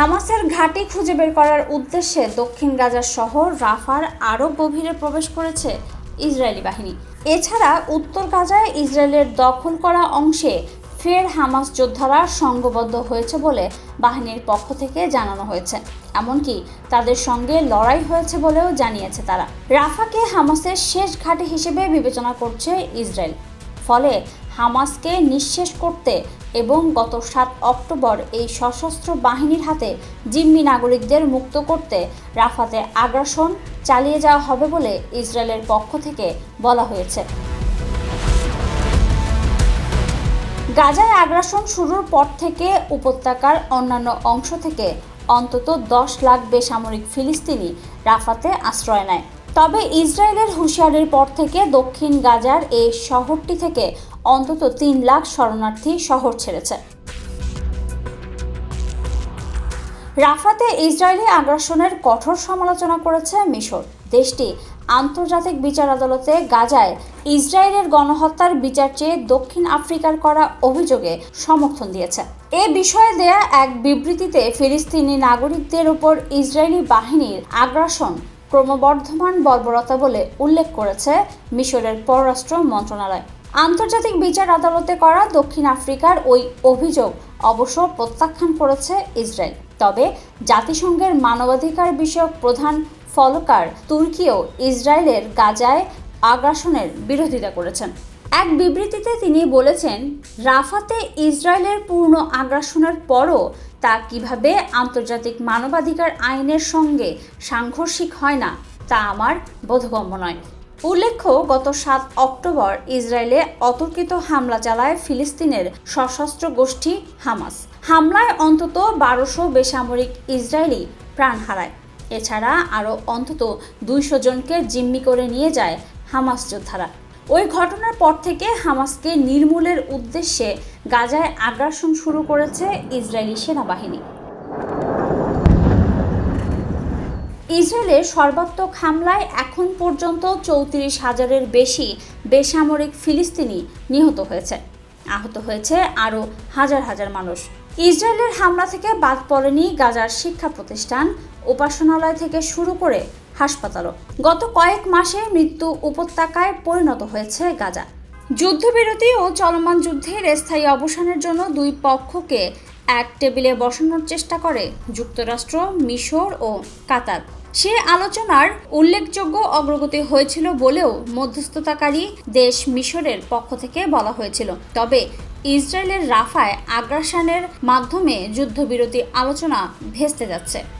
হামাসের ঘাঁটি খুঁজে বের করার উদ্দেশ্যে দক্ষিণ গাজার শহর রাফার আরও গভীরে প্রবেশ করেছে ইসরায়েলি বাহিনী। এছাড়া উত্তর গাজায় ইসরায়েলের দখল করা অংশে ফের হামাস যোদ্ধারা সংঘবদ্ধ হয়েছে বলে বাহিনীর পক্ষ থেকে জানানো হয়েছে। এমনকি তাদের সঙ্গে লড়াই হয়েছে বলেও জানিয়েছে তারা। রাফাকে হামাসের শেষ ঘাঁটি হিসেবে বিবেচনা করছে ইসরায়েল। ফলে হামাসকে নিঃশেষ করতে এবং গত সাত অক্টোবর এই সশস্ত্র বাহিনীর হাতে জিম্মি নাগরিকদের মুক্ত করতে রাফাতে আগ্রাসন চালিয়ে যাওয়া হবে বলে ইসরায়েলের পক্ষ থেকে বলা হয়েছে। গাজায় আগ্রাসন শুরুর পর থেকে উপত্যকার অন্যান্য অংশ থেকে অন্তত দশ লাখ বেসামরিক ফিলিস্তিনি রাফাতে আশ্রয় নেয়। তবে ইসরায়েলের হুঁশিয়ারির পর থেকে দক্ষিণ গাজার এই শহরটি থেকে অন্তত তিন লাখ শরণার্থী শহর ছেড়েছে। রাফাতে ইসরায়েলি আগ্রাসনের কঠোর সমালোচনা করেছে মিশর। দেশটি আন্তর্জাতিক বিচার আদালতে গাজায় ইসরায়েলের গণহত্যার বিচার চেয়ে দক্ষিণ আফ্রিকার করা অভিযোগে সমর্থন দিয়েছে। এ বিষয়ে দেয়া এক বিবৃতিতে ফিলিস্তিনি নাগরিকদের উপর ইসরায়েলি বাহিনীর আগ্রাসন ক্রমবর্ধমান বর্বরতা বলে উল্লেখ করেছে মিশরের পররাষ্ট্র মন্ত্রণালয়। আন্তর্জাতিক বিচার আদালতে করা দক্ষিণ আফ্রিকার ওই অভিযোগ অবশ্য প্রত্যাখ্যান করেছে ইসরায়েল। তবে জাতিসংঘের মানবাধিকার বিষয়ক প্রধান ফলকার তুর্কিও ইসরায়েলের গাজায় আগ্রাসনের বিরোধিতা করেছেন। এক বিবৃতিতে তিনি বলেছেন, রাফাতে ইসরায়েলের পূর্ণ আগ্রাসনের পরও তা কীভাবে আন্তর্জাতিক মানবাধিকার আইনের সঙ্গে সাংঘর্ষিক হয় না, তা আমার বোধগম্য নয়। উল্লেখ্য, গত সাত অক্টোবর ইসরায়েলে অতর্কিত হামলা চালায় ফিলিস্তিনের সশস্ত্র গোষ্ঠী হামাস। হামলায় অন্তত বারোশো বেসামরিক ইসরায়েলি প্রাণ হারায়। এছাড়া আরও অন্তত দুইশো জনকে জিম্মি করে নিয়ে যায় হামাস যোদ্ধারা। ওই ঘটনার পর থেকে হামাসকে নির্মূলের উদ্দেশ্যে গাজায় আগ্রাসন শুরু করেছে ইসরায়েলি সেনাবাহিনী। ইসরায়েলের সর্বাত্মক হামলায় এখন পর্যন্ত চৌত্রিশ হাজারের বেশি বেসামরিক ফিলিস্তিনি নিহত হয়েছে। আহত হয়েছে আরও হাজার হাজার মানুষ। ইসরায়েলের হামলা থেকে বাদ পড়েনি গাজার শিক্ষা প্রতিষ্ঠান, উপাসনালয় থেকে শুরু করে হাসপাতালও। গত কয়েক মাসে মৃত্যু উপত্যকায় পরিণত হয়েছে গাজা। যুদ্ধবিরতি ও চলমান যুদ্ধের স্থায়ী অবসানের জন্য দুই পক্ষকে এক টেবিলে বসানোর চেষ্টা করে যুক্তরাষ্ট্র, মিশর ও কাতার। সে আলোচনার উল্লেখযোগ্য অগ্রগতি হয়েছিল বলেও মধ্যস্থতাকারী দেশ মিশরের পক্ষ থেকে বলা হয়েছিল। তবে ইসরায়েলের রাফায় আগ্রাসনের মাধ্যমে যুদ্ধবিরতি আলোচনা ভেস্তে যাচ্ছে।